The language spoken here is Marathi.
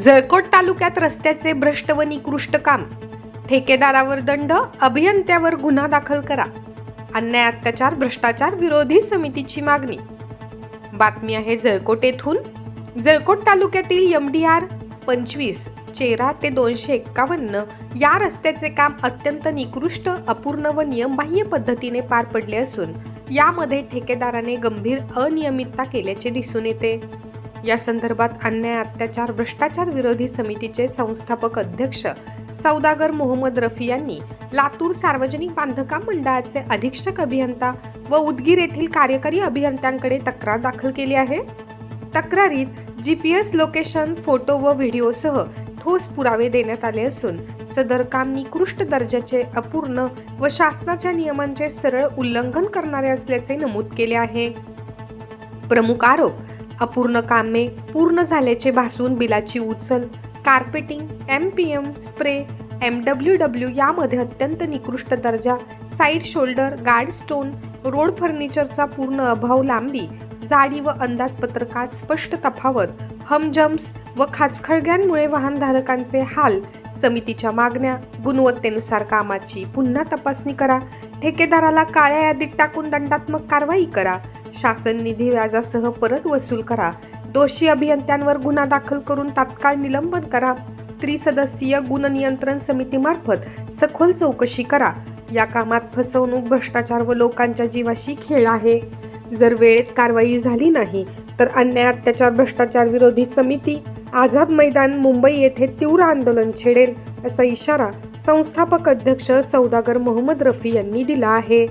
जळकोट तालुक्यात रस्त्याचे भ्रष्ट व निकृष्ट काम. ठेकेदारावर दंड अभियंत्यावर गुन्हा दाखल करा. अन्याय अत्याचार भ्रष्टाचार विरोधी समितीची मागणी. बातमी आहे जळकोट येथून. जळकोट तालुक्यातील एम डी आर पंचवीस चेरा ते दोनशे एक्कावन्न या रस्त्याचे काम अत्यंत निकृष्ट अपूर्ण व नियमबाह्य पद्धतीने पार पडले असून यामध्ये ठेकेदाराने गंभीर अनियमितता केल्याचे दिसून येते. या संदर्भात अन्याय अत्याचार भ्रष्टाचार विरोधी समितीचे संस्थापक अध्यक्ष सौदागर मोहम्मद रफी यांनी लातूर सार्वजनिक बांधकाम मंडळाचे अधीक्षक अभियंता व उदगीर येथील कार्यकारी अभियंत्यांकडे तक्रार दाखल केली आहे. तक्रारीत G P S location photo व व्हिडिओसह ठोस पुरावे देण्यात आले असून सदर काम निकृष्ट दर्जाचे अपूर्ण व शासनाच्या नियमांचे सरळ उल्लंघन करणारे असल्याचे नमूद केले आहे. प्रमुख आरोप अपूर्ण कामे पूर्ण झाल्याचे भासून बिलाची उचल carpeting M P M spray M W W यामध्ये अत्यंत निकृष्ट दर्जा side shoulder guard stone road फर्निचरचा पूर्ण अभाव लांबी जाडी व अंदाजपत्रकात स्पष्ट तफावत हमजम्स व खाचखळग्यांमुळे वाहनधारकांचे हाल समितीच्या मागण्या गुणवत्तेनुसार कामाची पुन्हा तपासणी करा ठेकेदाराला काळ्या यादीत टाकून दंडात्मक कारवाई करा शासन निधी व्याजासह परत वसूल करा. दोषी अभियंत्यांवर गुन्हा दाखल करून तात्काळ निलंबन करा. त्रिसदस्यीय गुण नियंत्रण समितीमार्फत सखोल चौकशी करा. या कामात फसवणूक भ्रष्टाचार व लोकांच्या जीवाशी खेळ आहे. जर वेळेत कारवाई झाली नाही तर अन्याय अत्याचार भ्रष्टाचार विरोधी समिती आझाद मैदान मुंबई येथे तीव्र आंदोलन छेडेल असा इशारा संस्थापक अध्यक्ष सौदागर मोहम्मद रफी यांनी दिला आहे.